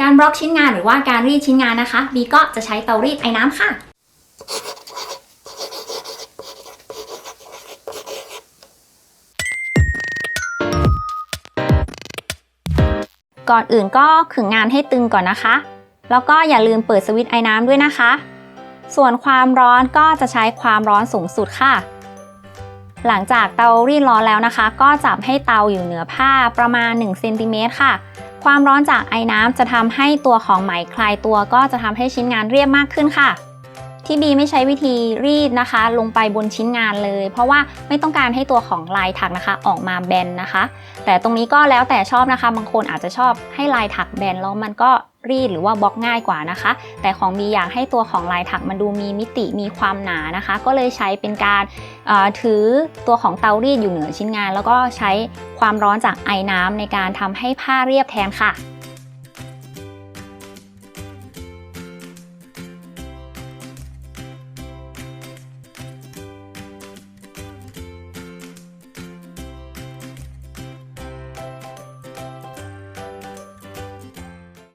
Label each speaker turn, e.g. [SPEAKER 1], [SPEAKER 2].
[SPEAKER 1] การบล็อกชิ้นงานหรือว่าการรีดชิ้นงานนะคะบีก็จะใช้เตารีดไอ้น้ำค่ะ ก่อนอื่นก็ขึงงานให้ตึงก่อนนะคะ แล้วก็อย่าลืมเปิดสวิตช์ไอ้น้ำด้วยนะคะ ส่วนความร้อนก็จะใช้ความร้อนสูงสุดค่ะ หลังจากเตารีดร้อนแล้วนะคะ ก็จับให้เตาอยู่เหนือผ้าประมาณ1เซนติเมตรค่ะ ความร้อนจากไอ้น้ำจะทำให้ตัวของไหมคลายตัวก็จะทำให้ชิ้นงานเรียบมากขึ้นค่ะ ที่บีไม่ใช้วิธีรีดนะคะ ลงไปบนชิ้นงานเลย เพราะว่าไม่ต้องการให้ตัวของลายถักนะคะ ออกมาแบนนะคะ แต่ตรงนี้ก็แล้วแต่ชอบนะคะ บางคนอาจจะชอบให้ลายถักแบนแล้วมันก็รีดหรือว่าบล็อกง่ายกว่านะคะ แต่ของบีอยากให้ตัวของลายถักมันดูมีมิติมีความหนานะคะ ก็เลยใช้เป็นการเอ่อถือตัวของเตารีดอยู่เหนือชิ้นงาน แล้วก็ใช้ความร้อนจากไอ้น้ำในการทำให้ผ้าเรียบแทนค่ะ